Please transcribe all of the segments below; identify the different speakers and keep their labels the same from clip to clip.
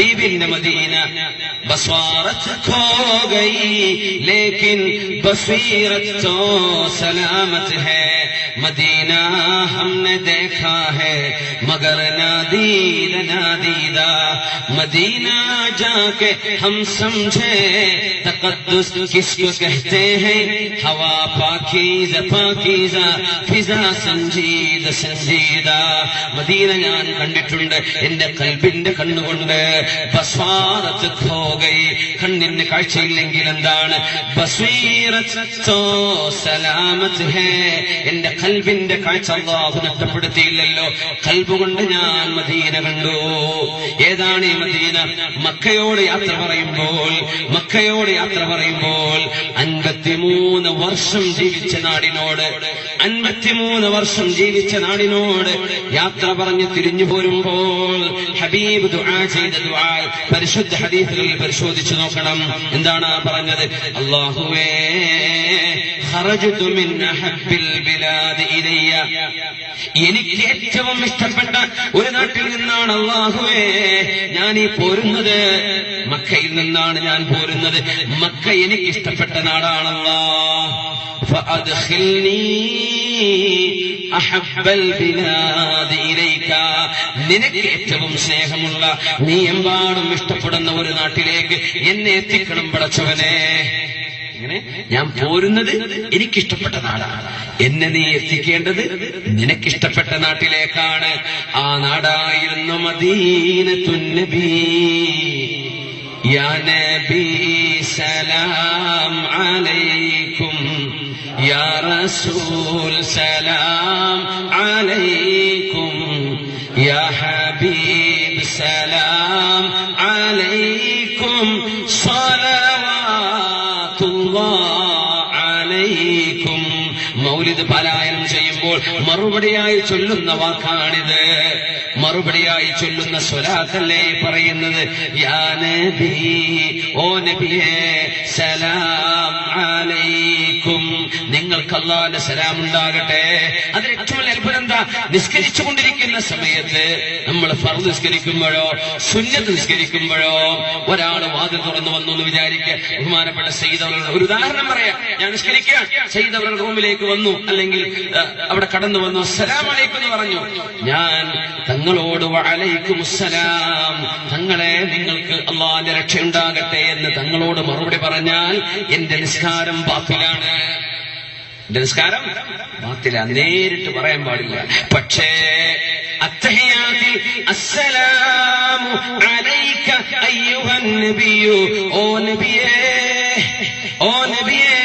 Speaker 1: حبیب مدینہ بسوارت کھو گئی، لیکن بصیرت تو سلامت ہے۔ مدینہ ہم نے دیکھا ہے، مگر نادید نادیدہ۔ مدینہ جا کے ہم سمجھے، تقدس کس کو کہتے ہیں؟ ہوا پاکیز پاکیزا فضا سنجید، سنجیدہ۔ Medina اندے قلب اندے کنڈ കണ്ണുകൊണ്ട് ബസ്വാറത്ത് ഖോഗൈ കണ്ണിന് കാഴ്ചയില്ലെങ്കിൽ എന്താണ്? എന്റെ കൽബിന്റെ കാഴ്ച അള്ളാഹു നഷ്ടപ്പെടുത്തിയില്ലല്ലോ. കൽവുകൊണ്ട് ഞാൻ മദീന കണ്ടു. ഏതാണ് ഈ മദീന? മക്കയോട് യാത്ര പറയുമ്പോൾ മക്കയോട് യാത്ര പറയുമ്പോൾ അൻപത്തിമൂന്ന് വർഷം ജീവിച്ച നാടിനോട് അൻപത്തിമൂന്ന് വർഷം ജീവിച്ച നാടിനോട് യാത്ര പറഞ്ഞ് തിരിഞ്ഞു പോരുമ്പോൾ ഹബീബ് ദുആ ചെയ്ത ദുആ പരിശുദ്ധ ഹദീസുകളിൽ പരിശോധിച്ചു നോക്കണം. എന്താണ് ആ പറഞ്ഞത് അള്ളാഹുവേ എനിക്ക് ഏറ്റവും ഇഷ്ടപ്പെട്ട ഒരു നാട്ടിൽ നിന്നാണ് അള്ളാഹുവേ ഞാൻ ഈ പോരുന്നത്. മക്കയിൽ നിന്നാണ് ഞാൻ പോരുന്നത്. മക്ക എനിക്ക് ഇഷ്ടപ്പെട്ട നാടാണല്ലോ. നിനക്ക് ഏറ്റവും സ്നേഹമുള്ള നീ എമ്പാടും ഇഷ്ടപ്പെടുന്ന ഒരു നാട്ടിലേക്ക് എന്നെ എത്തിക്കണം പടച്ചവനെ. ഞാൻ പോരുന്നത് എനിക്കിഷ്ടപ്പെട്ട നാടാണ്. എന്നെ നീ എത്തിക്കേണ്ടത് നിനക്കിഷ്ടപ്പെട്ട നാട്ടിലേക്കാണ്. ആ നാടായിരുന്നു മദീന തുന്നബി യാ നബി സലാം അലൈക്കും يا رسول سلام عليكم يا حبيب سلام عليكم صلوات الله عليكم മൗലിദ് പാരായണം ചെയ്യുമ്പോൾ മറുപടിയായി ചൊല്ലുന്ന വാക്കാണിത് മറുപടിയായി ചൊല്ലുന്ന സ്വലാത്തല്ലേ പറയുന്നത് യാ നബി ഓ നബിയേ സലാം അലൈക്കും നിങ്ങൾക്ക് അള്ളാന്റെ സലാമുണ്ടാകട്ടെ. അതിന് ഏറ്റവും അത്ഭുതം എന്താ? നിസ്കരിച്ചു കൊണ്ടിരിക്കുന്ന സമയത്ത് നമ്മൾ ഫറു നിസ്കരിക്കുമ്പോഴോ സുന്നത്ത് നിസ്കരിക്കുമ്പോഴോ ഒരാൾ വാതിൽ തുറന്നു വന്നു എന്ന് വിചാരിക്കുക. ബഹുമാനപ്പെട്ട സെയ്തവരുടെ ഒരു ഉദാഹരണം പറയാം. ഞാൻ നിസ്കരിക്കുക സെയ്തവരുടെ റൂമിലേക്ക് വന്നു. അല്ലെങ്കിൽ അവിടെ കടന്നു വന്നു. സലാം അലൈക്കും പറഞ്ഞു. ഞാൻ തങ്ങളോട് വഅലൈക്കും സലാം തങ്ങളെ നിങ്ങൾക്ക് അള്ളാന്റെ രക്ഷയുണ്ടാകട്ടെ എന്ന് തങ്ങളോട് മറുപടി പറഞ്ഞാൽ എന്റെ നിസ്കാരം ബാത്തിലാണ്. എന്റെ നിസ്കാരം ബാത്തില നേരിട്ട് പറയാൻ പാടില്ല. പക്ഷേ ഓ നബിയേ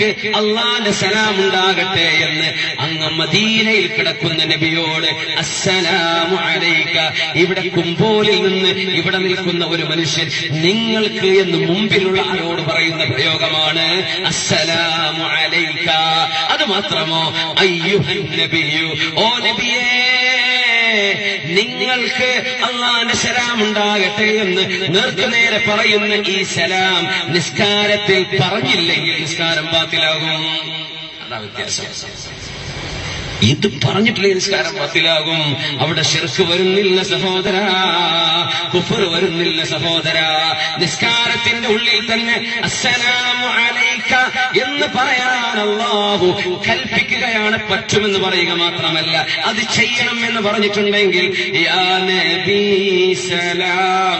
Speaker 1: അങ്ങേക്ക് അള്ളാന്റെ സലാം ഉണ്ടാകട്ടെ എന്ന് അങ്ങ് മദീനയിൽ കിടക്കുന്ന നബിയോട് അസ്സലാമു അലൈക. ഇവിടെ കുമ്പോലിൽ നിന്ന് ഇവിടെ നിൽക്കുന്ന ഒരു മനുഷ്യൻ നിങ്ങൾക്ക് എന്ന് മുമ്പിലുള്ള ആരോട് പറയുന്ന പ്രയോഗമാണ് അസ്സലാമു അലൈക. അത് മാത്രമോ? അയ്യു നബിയു. ഓ നബിയേ നിങ്ങൾക്ക് അള്ളാന്റെ സലാം ഉണ്ടാകട്ടെ എന്ന് നേർക്കുനേരെ പറയുന്ന ഈ സലാം നിസ്കാരത്തിൽ പറഞ്ഞില്ലെങ്കിൽ നിസ്കാരം ബാത്തിലാകും. അതാ വ്യത്യാസം. ഇത് പറഞ്ഞിട്ടില്ലേ നിസ്കാരം പത്തിലാകും അവിടെ ശിർക്ക് വരുന്നില്ല സഹോദര കുഫർ വരുന്നില്ല സഹോദര. നിസ്കാരത്തിന്റെ ഉള്ളിൽ തന്നെ അസ്സലാമു എന്ന് പറയാൻ അള്ളാഹു കൽപ്പിക്കുകയാണ് പറ്റുമെന്ന് പറയുക മാത്രമല്ല അത് ചെയ്യണം എന്ന് പറഞ്ഞിട്ടുണ്ടെങ്കിൽ സലാം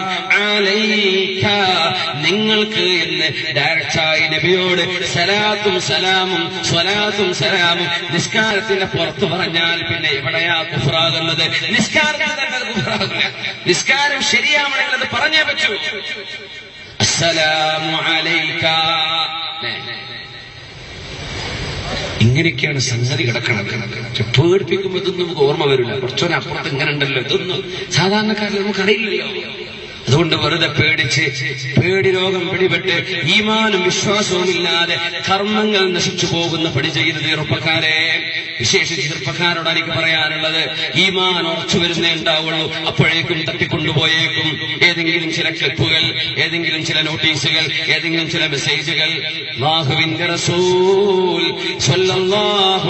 Speaker 1: നിങ്ങൾക്ക് എന്ന് ഡയറക്റ്റായി നബിയോട് സലാത്തും സലാമും സ്വലാത്തും സലാമും നിസ്കാരത്തിന്റെ പുറത്ത് പറഞ്ഞാൽ പിന്നെ എവിടെയാ കുഫറാകുന്നത് കുഫറാകില്ല നിസ്കാരം ശരിയാവണമെങ്കിൽ അത് പറഞ്ഞേ പറ്റൂ. അസ്സലാമു അലൈക്ക ല്ലേ? ഇങ്ങനെയൊക്കെയാണ് സംഗതി കിടക്കണം പേടിപ്പിക്കുമ്പോൾ ഇതൊന്നും നമുക്ക് ഓർമ്മ വരില്ല. കുറച്ചൊരപ്പുറത്ത് ഇങ്ങനെ ഉണ്ടല്ലോ ഇതൊന്നും സാധാരണക്കാരിൽ നമുക്ക് അറിയില്ലല്ലോ അതുകൊണ്ട് വെറുതെ പേടിച്ച് പേടി രോഗം പിടിപെട്ട് ഈമാനും വിശ്വാസവും ഇല്ലാതെ കർമ്മങ്ങൾ നശിച്ചു പോകുന്ന പടി ചെയ്ത് ചെറുപ്പക്കാരെ വിശേഷിച്ച് ചെറുപ്പക്കാരോട് എനിക്ക് പറയാനുള്ളത് ഈമാൻ ഉറച്ചു വരുന്നേ ഉണ്ടാവുള്ളൂ. അപ്പോഴേക്കും തട്ടിക്കൊണ്ടുപോയേക്കും. ഏതെങ്കിലും ചില ക്ലിപ്പുകൾ ഏതെങ്കിലും ചില നോട്ടീസുകൾ ഏതെങ്കിലും ചില മെസ്സേജുകൾ. അല്ലാഹുവിന്റെ റസൂൽ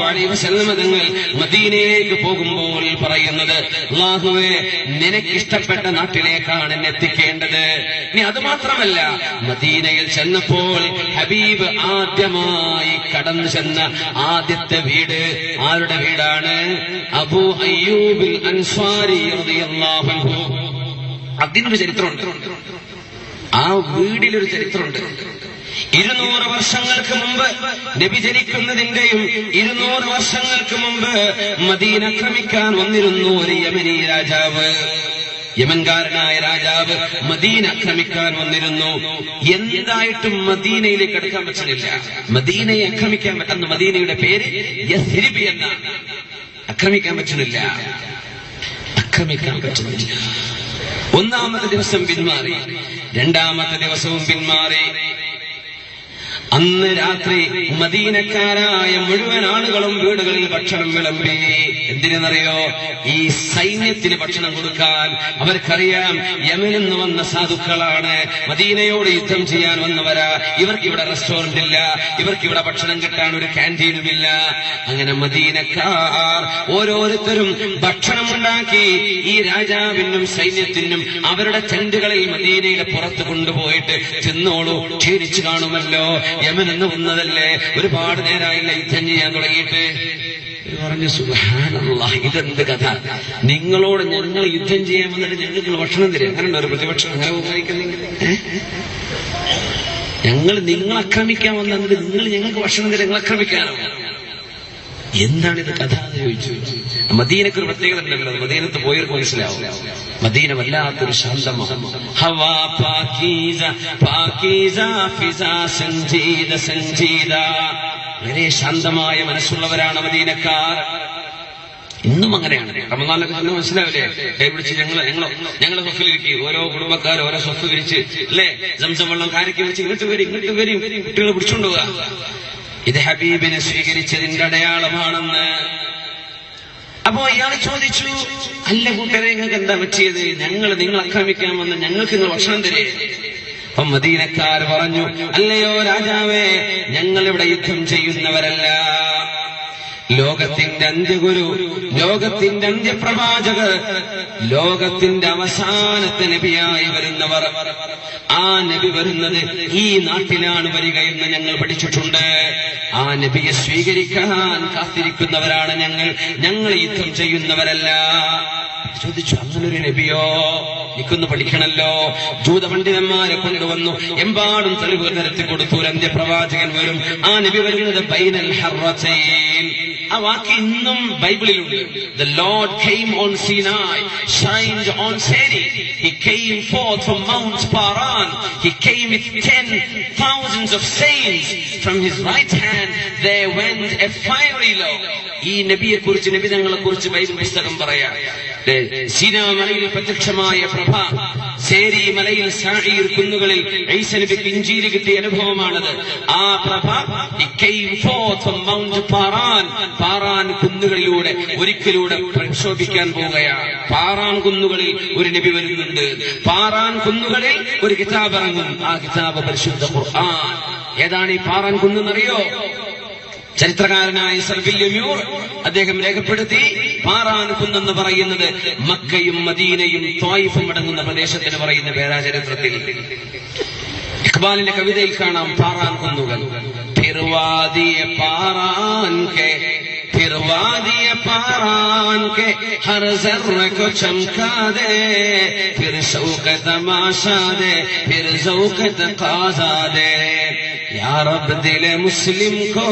Speaker 1: അലൈഹി വസല്ലം തങ്ങൾ മദീനയിലേക്ക് പോകുമ്പോൾ പറയുന്നത് അല്ലാഹുവേ നിനക്കിഷ്ടപ്പെട്ട നാട്ടിലേക്കാണ് എന്നെ എത്തിക്കേണ്ടത്. ഇനി അത് മാത്രമല്ല മദീനയിൽ ചെന്നപ്പോൾ ഹബീബ് ആദ്യമായി കടന്നു ചെന്ന ആദ്യത്തെ വീട് ആരുടെ വീടാണ്? അബൂ അയ്യൂബിൽ അൻസ്വാരി അതിനൊരു ചരിത്രമുണ്ട്. ആ വീടിലൊരു ചരിത്രമുണ്ട്. ഇരുന്നൂറ് വർഷങ്ങൾക്ക് മുമ്പ് നബി ജനിക്കുന്നതിന്റെയും ഇരുന്നൂറ് വർഷങ്ങൾക്ക് മുമ്പ് മദീന ആക്രമിക്കാൻ വന്നിരുന്നു ഒരു യമനി രാജാവ്. യമൻകാരനായ രാജാവ് മദീന ആക്രമിക്കാൻ വന്നിരുന്നു. എന്തായിട്ടും മദീനയിലേക്ക് എടുക്കാൻ പറ്റുന്നില്ല. മദീനയെ ആക്രമിക്കാൻ പറ്റുന്ന മദീനയുടെ പേര് യസ്രിബി എന്നാണ്. ആക്രമിക്കാൻ പറ്റുന്നില്ല. ആക്രമിക്കാൻ പറ്റുന്നില്ല. ഒന്നാമത്തെ ദിവസം പിന്മാറി. രണ്ടാമത്തെ ദിവസവും പിന്മാറി. അന്ന് രാത്രി മദീനക്കാരായ മുഴുവൻ ആളുകളും വീടുകളിൽ ഭക്ഷണം വിളമ്പി. എന്തിനെന്നറിയോ? ഈ സൈന്യത്തിന് ഭക്ഷണം കൊടുക്കാൻ അവർക്കറിയാം യമനിൽ നിന്ന് വന്ന സാധുക്കളാണ്. മദീനയോട് യുദ്ധം ചെയ്യാൻ വന്നവരാ. ഇവർക്ക് ഇവിടെ റെസ്റ്റോറന്റ് ഇല്ല ഇവർക്ക് ഇവിടെ ഭക്ഷണം കിട്ടാൻ ഒരു ക്യാന്റീനുമില്ല അങ്ങനെ മദീനക്കാർ ഓരോരുത്തരും ഭക്ഷണം ഉണ്ടാക്കി ഈ രാജാവിനും സൈന്യത്തിനും അവരുടെ ടെന്റുകളിൽ മദീനയുടെ പുറത്ത് കൊണ്ടുപോയിട്ട് ചെന്നോളൂ ക്ഷീണിച്ചു കാണുമല്ലോ. യമൻ എന്ന് വന്നതല്ലേ? ഒരുപാട് നേരമായി യുദ്ധം ചെയ്യാൻ തുടങ്ങിയിട്ട്? പറഞ്ഞു സുബ്ഹാനല്ലാഹ് ഇതെന്ത് കഥ? നിങ്ങളോട് ഞങ്ങൾ യുദ്ധം ചെയ്യാൻ വന്നിട്ട് ഞങ്ങൾക്ക് ഭക്ഷണം തരും. അങ്ങനെ ഒരു പ്രതിപക്ഷം അങ്ങനെ ഉപയോഗിക്കുന്നെങ്കിൽ ഞങ്ങൾ നിങ്ങൾ ആക്രമിക്കാൻ വന്നിട്ട് നിങ്ങൾ ഞങ്ങൾക്ക് ഭക്ഷണം തരും നിങ്ങൾ ആക്രമിക്കാനോ? എന്താണ് ഇത് കഥ എന്ന് ചോദിച്ചു. മദീനക്ക് ഒരു പ്രത്യേകത ഉണ്ടല്ലോ മദീനത്ത് പോയവർക്ക് മനസ്സിലാവും. മദീന വല്ലാത്തൊരു ശാന്തമാണ്. വളരെ ശാന്തമായ മനസ്സുള്ളവരാണ് മദീനക്കാർ. ഇന്നും അങ്ങനെയാണ്. റമദാനൊക്കെ തന്നെ മനസ്സിലാവില്ലേ? കൈ പിടിച്ച് ഞങ്ങൾ ഞങ്ങൾ ഞങ്ങളെ സ്വഫിലിരിക്കും ഓരോ കുടുംബക്കാർ ഓരോ സ്വഫ് വിരിച്ച് അല്ലേ? സംസം വെള്ളം കാരക്കി വെച്ച് ഇങ്ങോട്ട് വരും ഇങ്ങോട്ട് വരും. കുട്ടികളെ പിടിച്ചുകൊണ്ടുപോകുക ഇത് ഹബീബിനെ സ്വീകരിച്ചതിന്റെ അടയാളമാണെന്ന്. അപ്പോ ഇയാൾ ചോദിച്ചു അല്ല കൂട്ടരെ നിങ്ങൾക്ക് എന്താ പറ്റിയത്? ഞങ്ങൾ നിങ്ങൾ ആക്രമിക്കാൻ വന്ന് ഞങ്ങൾക്ക് നിങ്ങൾ ഭക്ഷണം തരേ. അപ്പൊ മദീനക്കാർ പറഞ്ഞു അല്ലയോ രാജാവേ ഞങ്ങൾ ഇവിടെ യുദ്ധം ചെയ്യുന്നവരല്ല. ലോകത്തിന്റെ അന്ത്യഗുരു ലോകത്തിന്റെ അന്ത്യപ്രവാചകർ ലോകത്തിന്റെ അവസാനത്തെ നബിയായി വരുന്നവർ. ആ നബി വരുന്നത് ഈ നാട്ടിലാണ് വരിക എന്ന് ഞങ്ങൾ പഠിച്ചിട്ടുണ്ട്. ആ നബിയെ സ്വീകരിക്കാൻ കാത്തിരിക്കുന്നവരാണ് ഞങ്ങൾ. ഞങ്ങൾ യുദ്ധം ചെയ്യുന്നവരല്ല. ചോദിച്ചു അങ്ങനൊരു നബിയോ? എനിക്കൊന്ന് പഠിക്കണല്ലോ. ജൂത പണ്ഡിതന്മാരെ കൊണ്ടുവന്നു എമ്പാടും തെളിവ് നിരത്തി കൊടുത്തു. ഒരു അന്ത്യപ്രവാചകൻ വരും. ആ നബി വരുന്നത് ബൈനൽ ഹർറത്തൈൻ ആ വാക്ക് ഇന്നും ബൈബിളിലുണ്ട് the Lord came on Sinai shined on Seir he came forth from Mount Paran he came with ten thousands of saints from his right hand there went a fiery law ഈ നബിയെ കുറിച്ച് നബി തങ്ങളെ കുറിച്ച് ബൈബിൾ പുസ്തകം പറയാം സീനാ മലയിൽ പ്രത്യക്ഷമായ പ്രഭ സേരി മലയിൽ സാഴീർ കുന്നുകളിൽ ഐസ പിഞ്ചീര് കിട്ടിയ അനുഭവമാണത്. ആ പ്രഭ പാറാൻ പാറാൻ കുന്നുകളിലൂടെ ഒരിക്കലൂടെ പ്രക്ഷോഭിക്കാൻ പോവുകയാണ്. പാറാൻ കുന്നുകളിൽ ഒരു നബി വരുന്നുണ്ട്. പാറാൻ കുന്നുകളിൽ ഒരു കിതാബ് ഇറങ്ങും. ആ കിതാബ് പരിശുദ്ധ ഖുർആൻ. ഏതാണ് ഈ പാറാൻ കുന്നെന്നറിയോ ചരിത്രകാരനായ സർവില്യമൂർ അദ്ദേഹം രേഖപ്പെടുത്തി പാറാൻ കുന്നെന്ന് പറയുന്നത് മക്കയും മദീനയും ത്വായിഫും അടങ്ങുന്ന പ്രദേശത്തിന് പറയുന്ന പേരാ ചരിത്രത്തിൽ ഇഖ്ബാലിന്റെ കവിതയിൽ കാണാം പാറാൻ കുന്നുകൾ ഫിർവാദിയ Paran K ഫിർവാദിയ Paran K Har സർറ को चमका दे फिर शौक तमाशा दे फिर जौकत काजा दे یا رب دل مسلم کو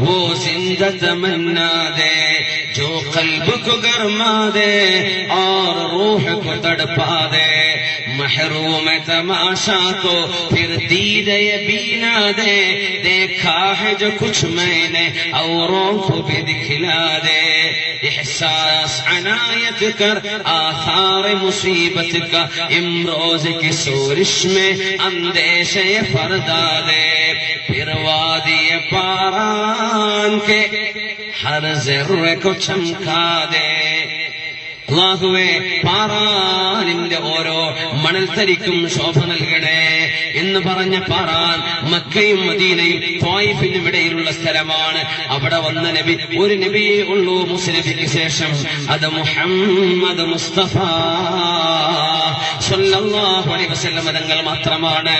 Speaker 1: وہ زندہ تمنا دے، جو قلب کو گرما دے اور روح کو تڑپا دے۔ محروم تماشا کو پھر دید بینا دے۔ دیکھا ہے جو کچھ میں نے، اوروں کو بھی دکھلا دے۔ احساس، عنایت کر، آثار مصیبت کا امروز کی سورش میں اندیش فردا دے پھر وادی پاران کے ہر ذرے کو چمکا دے۔ അള്ളാഹുവേ പാറാനിന്റെ ഓരോ മണൽസരിക്കും ശോഭ നൽകണേ എന്ന് പറഞ്ഞ പാറാൻ മക്കയും മദീനയും ത്വായിഫിനും ഇടയിലുള്ള സ്ഥലമാണ്. അവിടെ വന്ന നബി ഒരു നബിയെ ഉള്ളൂ മുസ്ലിമിക്ക് ശേഷം. അത് മുഹമ്മദ് മുസ്തഫ. തങ്ങൾ മാത്രമാണ്.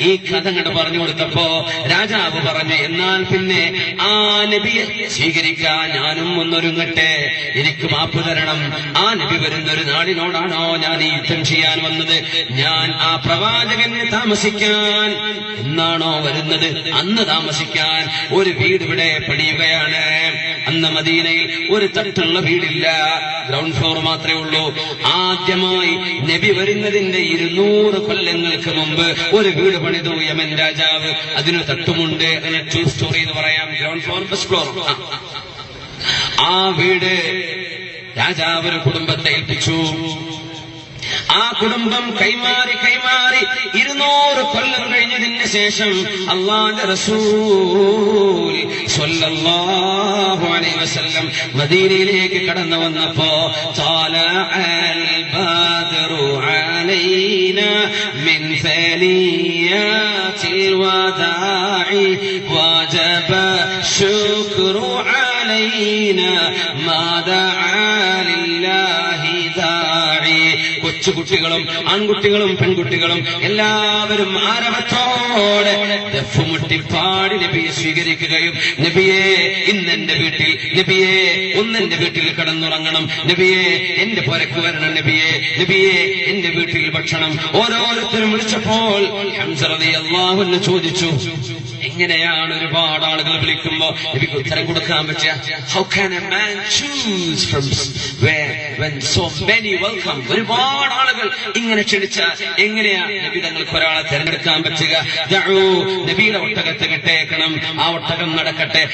Speaker 1: ഈ കഥ കണ്ട് പറഞ്ഞു കൊടുത്തപ്പോ രാജാവ് പറഞ്ഞു എന്നാൽ പിന്നെ ആ നബിയെ സ്വീകരിക്കാൻ ഞാനും ഒന്നൊരുങ്ങട്ടെ എനിക്ക് മാപ്പ് തരണം. ആ നബി വരുന്ന ഒരു നാടിനോടാണോ ഞാൻ ഈ യുദ്ധം ചെയ്യാൻ വന്നത്? ഞാൻ ആ പ്രവാചകനെ താമസിക്കാൻ. എന്നാണോ വരുന്നത്? അന്ന് താമസിക്കാൻ ഒരു വീട് ഇവിടെ പണിയുകയാണ്. അന്ന് മദീനയിൽ ഒരു തട്ടുള്ള വീടില്ല. ഗ്രൗണ്ട് ഫ്ലോർ മാത്രമേ ഉള്ളൂ. ആദ്യമായി നബി വരുന്നതിന്റെ ഇരുന്നൂറ് കൊല്ലങ്ങൾക്ക് മുമ്പ് ഒരു വീട് പണിതു യമൻ രാജാവ്. അതിന് തട്ടുമുണ്ട്. അതിന് ടു സ്റ്റോറി എന്ന് പറയാം. ഗ്രൗണ്ട് ഫ്ലോർ ഫസ്റ്റ് ഫ്ലോർ ആ വീട് രാജാവ് ഒരു കുടുംബത്തെ ഏൽപ്പിച്ചു. ആ കുടുംബം കൈമാറി കൈമാറി ഇരുന്നൂറ് കൊല്ലം കഴിഞ്ഞതിന് ശേഷം അള്ളാന്റെ റസൂൽ വസല്ലം മദീനയിലേക്ക് കടന്നു വന്നപ്പോ താല അൽ ബാദറു മിൻ സനിയാ കൊച്ചുകുട്ടികളും ആൺകുട്ടികളും പെൺകുട്ടികളും എല്ലാവരും ആരവത്തോടെ ദഫുമുട്ടിപ്പാടി നബിയെ സ്വീകരിക്കുകയും നബിയെ ഇന്ന് എന്റെ വീട്ടിൽ നബിയെ ഒന്ന് എന്റെ വീട്ടിൽ കടന്നുറങ്ങണം നബിയെ എന്റെ പുരക്ക് വരണം നബിയെ നബിയെ എന്റെ വീട്ടിൽ ഭക്ഷണം. ഓരോരുത്തരും വിളിച്ചപ്പോൾ ഹംസറതി ചോദിച്ചു എങ്ങനെയാണ് ഒരുപാട് ആളുകൾ വിളിക്കുമ്പോ നബിക്ക് ഉത്തരം കൊടുക്കാൻ പറ്റുക? How can a man choose from ഒരുപാട് ആളുകൾ ഇങ്ങനെ ക്ഷണിച്ച എങ്ങനെയാ നബി തങ്ങൾക്ക് ഒരാളെ തിരഞ്ഞെടുക്കാൻ പറ്റുക? നബിയുടെ ഒട്ടകത്തെ കിട്ടേക്കണം. ആ ഒട്ടകം നടക്കട്ടെ.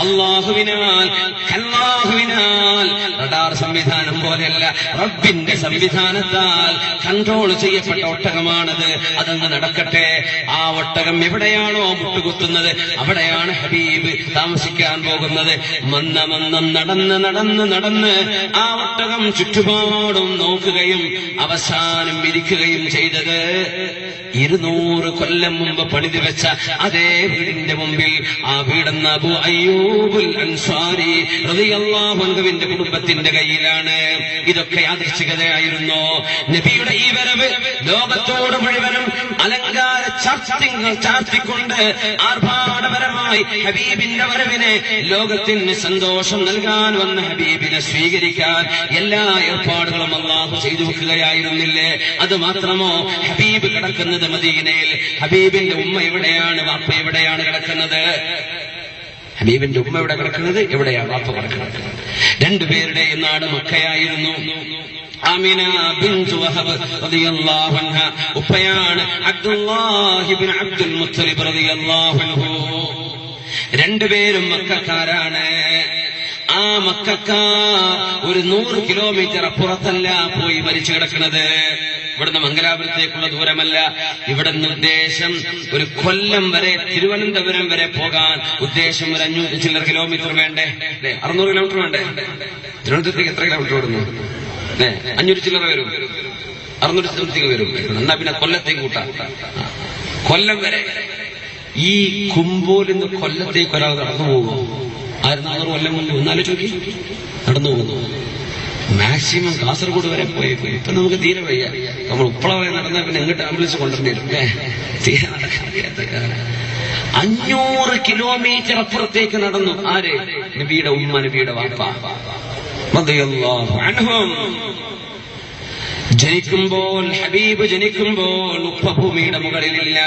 Speaker 1: അള്ളാഹുവിനാൽ അള്ളാഹുവിനാൽ റഡാർ സംവിധാനം പോലെയല്ല. റബ്ബിന്റെ സംവിധാനത്താൽ കൺട്രോൾ ചെയ്യപ്പെട്ട ഒട്ടകമാണത്. അതങ്ങ് നടക്കട്ടെ. ആ ഒട്ടകം എവിടെയാണോ മുട്ടുകുത്തുന്നത്? അവിടെയാണ് ഹബീബ് താമസിക്കാൻ പോകുന്നത്. മന്ന മന്നം നടന്ന് നടന്ന് നടന്ന് ആ ഒട്ടകം ചുറ്റുപാടും നോക്കുകയും അവസാനം ഇരിക്കുകയും ചെയ്തത് ഇരുന്നൂറ് കൊല്ലം മുമ്പ് പണിതു വെച്ച അതേ വീടിന്റെ മുമ്പിൽ ആ വീടെന്ന അബു അയ്യൂബുൽ അൻസാരി റളിയല്ലാഹുവിന്റെ കുടുംബത്തിന്റെ കയ്യിലാണ്. ഇതൊക്കെ യാദൃശ്ചികതയായിരുന്നു. നബിയുടെ ഈ വരവ് ലോകത്തോട് മുഴുവനും അലങ്കാര ചാർത്തിങ്ങൾ ചാർത്തിക്കൊണ്ട് ആർഭാടപരമായി ഹബീബിന്റെ വരവിനെ ലോകത്തിന് സന്തോഷം നൽകാൻ വന്ന ഹബീബിനെ സ്വീകരിക്കാൻ എല്ലാ ഏർപ്പാടുകളും അള്ളാഹു ചെയ്തു വെക്കുകയായിരുന്നില്ലേ? അത് മാത്രമോ ഹബീബ് കിടക്കുന്നത് മദീനയിൽ? ഹബീബിന്റെ ഉമ്മ എവിടെയാണ്? വാപ്പ എവിടെയാണ് കിടക്കുന്നത്? ഹബീബിന്റെ ഉമ്മ എവിടെ കിടക്കുന്നത്? എവിടെയാണ് വാപ്പ കിടക്കുന്നത്. രണ്ടുപേരുടെയും നാട് മക്കയായിരുന്നു. ആമിന ബിൻതു വഹബ് റളിയല്ലാഹു ഉപ്പയാണ് അബ്ദുല്ലാഹിബിൻ അബ്ദുൽ മുത്തലിബ് റളിയല്ലാഹു അൻഹു. രണ്ടുപേരും മക്കാരാണ്. ആ മക്കാർ ഒരു നൂറ് കിലോമീറ്റർ അപ്പുറത്തല്ല പോയി മരിച്ചു കിടക്കുന്നത്. ഇവിടുന്ന് മംഗലാപുരത്തേക്കുള്ള ദൂരമല്ല. ഇവിടെ ഉദ്ദേശം ഒരു കൊല്ലം വരെ തിരുവനന്തപുരം വരെ പോകാൻ ഉദ്ദേശം ഒരു അഞ്ഞൂറ് ചില്ലർ കിലോമീറ്റർ വേണ്ടേ? അല്ലേ? അറുന്നൂറ് കിലോമീറ്റർ വേണ്ടേ? തിരുവനന്തപുരത്തേക്ക് എത്ര കിലോമീറ്റർ ഓടുന്നു? അല്ലേ? അഞ്ഞൂറ് ചില്ലറ വരും. അറുന്നൂറ് ചില്ലറത്തേക്ക് വരും. എന്നാ പിന്നെ കൊല്ലത്തേക്ക് കൂട്ടാം. കൊല്ലം വരെ ഈ കുമ്പോലിന്ന് കൊല്ലത്തേക്ക് ഒരാൾ നടന്നു പോകും. ആയിരുന്നാറ് നാനൂറ് കൊല്ലം മുന്നേ ഒന്നാലും ചോദി നടന്നു പോകുന്നു. മാക്സിമം കാസർഗോഡ് വരെ പോയി പോയി ഇപ്പൊ നമുക്ക് തീരെ വയ്യ. നമ്മൾ ഉപ്പള വരെ നടന്നാൽ പിന്നെ എങ്ങോട്ട് ആംബുലൻസ് കൊണ്ടുവരേണ്ടി തീരെ അഞ്ഞൂറ് കിലോമീറ്റർ അപ്പുറത്തേക്ക് നടന്നു. ആര്? നബിയുടെ ഉമ്മ നബിയുടെ വാപ്പ. ജനിക്കുമ്പോൾ ഹബീബ് ജനിക്കുമ്പോൾ ഉപ്പഭൂമിയുടെ മുകളിലില്ല.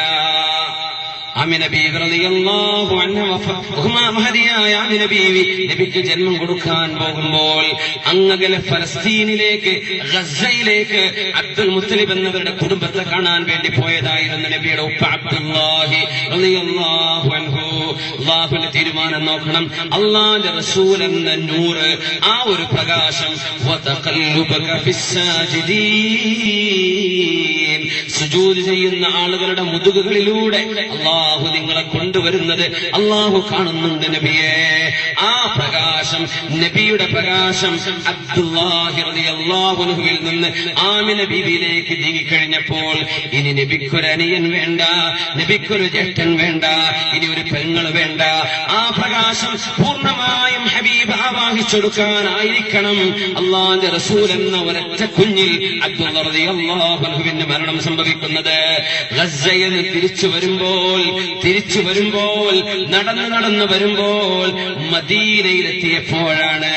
Speaker 1: നബിക്ക് ജന്മം കൊടുക്കാൻ പോകുമ്പോൾ അങ്ങകലെ ഫലസ്തീനിലേക്ക് ഗസയിലേക്ക് അബ്ദുൽ മുത്തലിബ് എന്നവരുടെ കുടുംബത്തെ കാണാൻ വേണ്ടി പോയതായിരുന്നു നബിയുടെ ഉപ്പ അബ്ദുല്ലാഹി അൻഹു. അള്ളാഹുവിന്റെ തീരുമാനം നോക്കണം അള്ളാന്റെ റസൂൽ എന്ന നൂറ് ആ ഒരു പ്രകാശം. സുജൂദ് ചെയ്യുന്ന ആളുകളുടെ മുതുകുകളിലൂടെ അള്ളാഹു നിങ്ങളെ കൊണ്ടുവരുന്നത് അള്ളാഹു കാണുന്നുണ്ട് നബിയെ ആ പ്രകാശം നബിയുടെ പ്രകാശം അബ്ദുല്ലാഹി റളിയല്ലാഹു അൻഹുവിൽ നിന്ന് ആമിന ബീവിയിലേക്ക് നീങ്ങിക്കഴിഞ്ഞപ്പോൾ ഇനി നബിക്കൊരു അനിയൻ വേണ്ട നബിക്കൊരു ജേഷ്ഠൻ വേണ്ട ഇനി ഒരു പെങ്ങൾ വേണ്ട. ആ പ്രകാശം പൂർണമായും ഹബീബ് ആവാഹിച്ചെടുക്കാനായിരിക്കണം. അള്ളാന്റെ റസൂൽ എന്ന ഒരൊറ്റ കുഞ്ഞിൽ അള്ളാഹുവിന്റെ മരണം സംഭവിക്കുന്നത്. തിരിച്ചു വരുമ്പോൾ തിരിച്ചു വരുമ്പോൾ നടന്നു നടന്നു വരുമ്പോൾ മദീനയിലെത്തിയപ്പോഴാണ്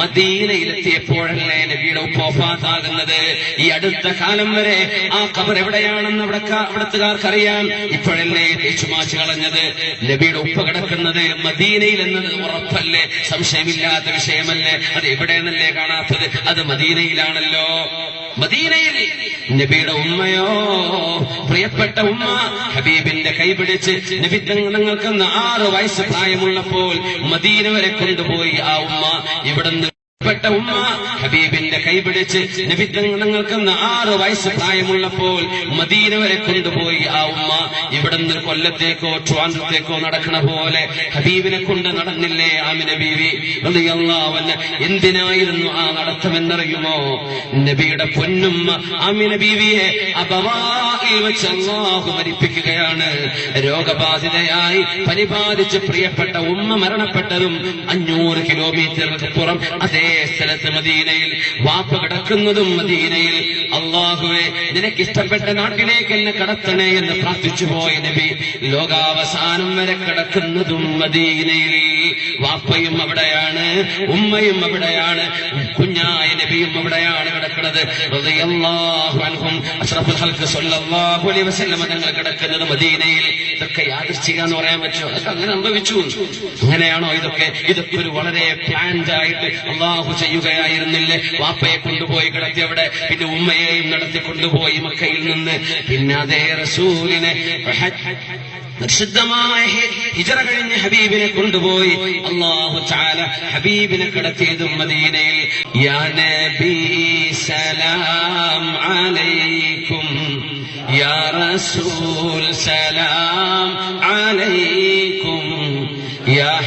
Speaker 1: മദീനയിലെത്തിയപ്പോഴല്ലേ നബിയുടെ ഉപ്പോഫാത്താകുന്നത്. ഈ അടുത്ത കാലം വരെ ആ കബർ എവിടെയാണെന്ന് അവിടെ അവിടത്തുകാർക്കറിയാം. ഇപ്പോഴല്ലേ തേച്ചുമാച്ച് കളഞ്ഞത്. നബിയുടെ ഉപ്പ കിടക്കുന്നത് മദീനയിൽ എന്നത് ഉറപ്പല്ലേ? സംശയമില്ലാത്ത വിഷയമല്ലേ? അത് എവിടെയെന്നല്ലേ കാണാത്തത്? അത് മദീനയിലാണല്ലോ. മദീനയിൽ നബിയുടെ ഉമ്മയോ? പ്രിയപ്പെട്ട ഉമ്മ ഹബീബിന്റെ കൈപിടിച്ച് നബി തങ്ങൾക്ക് ആറ് വയസ്സ് പ്രായമുള്ളപ്പോൾ മദീന വരെ കൊണ്ടുപോയി ആ ഉമ്മ. ഇവിടുന്ന് പ്പെട്ട ഉമ്മ ഹബീബിന്റെ കൈപിടിച്ച് നബി തങ്ങൾക്ക് ആറ് വയസ്സ് പ്രായമുള്ളപ്പോൾ മദീന വരെ കൊണ്ടുപോയി ആ ഉമ്മ ഇവിടുന്ന് കൊല്ലത്തേക്കോ ട്രാൻസത്തേക്കോ നടക്കണ പോലെ ഹബീബിനെ കൊണ്ട് നടന്നില്ലേ ആമിന ബീവി റളിയല്ലാഹുഅൻഹ. എന്തിനായിരുന്നു ആ നടത്തമെന്നറിയുമോ? നബിയുടെ പൊന്നുമ്മ ആമിന ബീവിയെ അപവായിൽ മരിപ്പിക്കുകയാണ്. രോഗബാധിതയായി പനി ബാധിച്ച് പ്രിയപ്പെട്ട ഉമ്മ മരണപ്പെട്ടതും അഞ്ഞൂറ് കിലോമീറ്ററുകൾക്ക് പുറം അതേ സ്ഥലത്ത് മദീനയിൽ വാപ്പ കിടക്കുന്നതും മദീനയിൽ. അള്ളാഹുവെ നിനക്ക് ഇഷ്ടപ്പെട്ട നാട്ടിലേക്ക് എന്നെ കടത്തണേ എന്ന് പ്രാർത്ഥിച്ചു പോയ നബി ലോകാവസാനം വരെ കിടക്കുന്നതും മദീനയിൽ. വാപ്പയും അവിടെയാണ് ഉമ്മയും അവിടെയാണ് കുഞ്ഞായ നബിയും അവിടെയാണ് കിടക്കുന്നത്. തങ്ങൾ കിടക്കുന്നത് മദീനയിൽ. ഇതൊക്കെ യാദൃശ്ചിക എന്ന് പറയാൻ പറ്റുമോ? അതൊക്കെ അങ്ങനെ സംഭവിച്ചു. അങ്ങനെയാണോ ഇതൊക്കെ? ഇതൊക്കെ ഒരു വളരെ പ്ലാൻഡ് ആയിട്ട് അള്ളാഹു ചെയ്യുകയായിരുന്നില്ലേ. വാപ്പയെ കൊണ്ടുപോയി കിടത്തി അവിടെ പിന്നെ ഉമ്മയെയും നടത്തി കൊണ്ടുപോയി മക്കയിൽ നിന്ന്. പിന്നെ അതേ റസൂലിനെ പരിശുദ്ധമായ ഹി- ഹിജറ കഴിഞ്ഞ ഹബീബിനെ കൊണ്ടുപോയി. അള്ളാഹു ചാല ഹബീബിനെ കടത്തിയതും മദീനയിൽ. യാ നബി സലാം അലൈക്കും. യാ റസൂൽ സലാം അലൈക്കും. യാ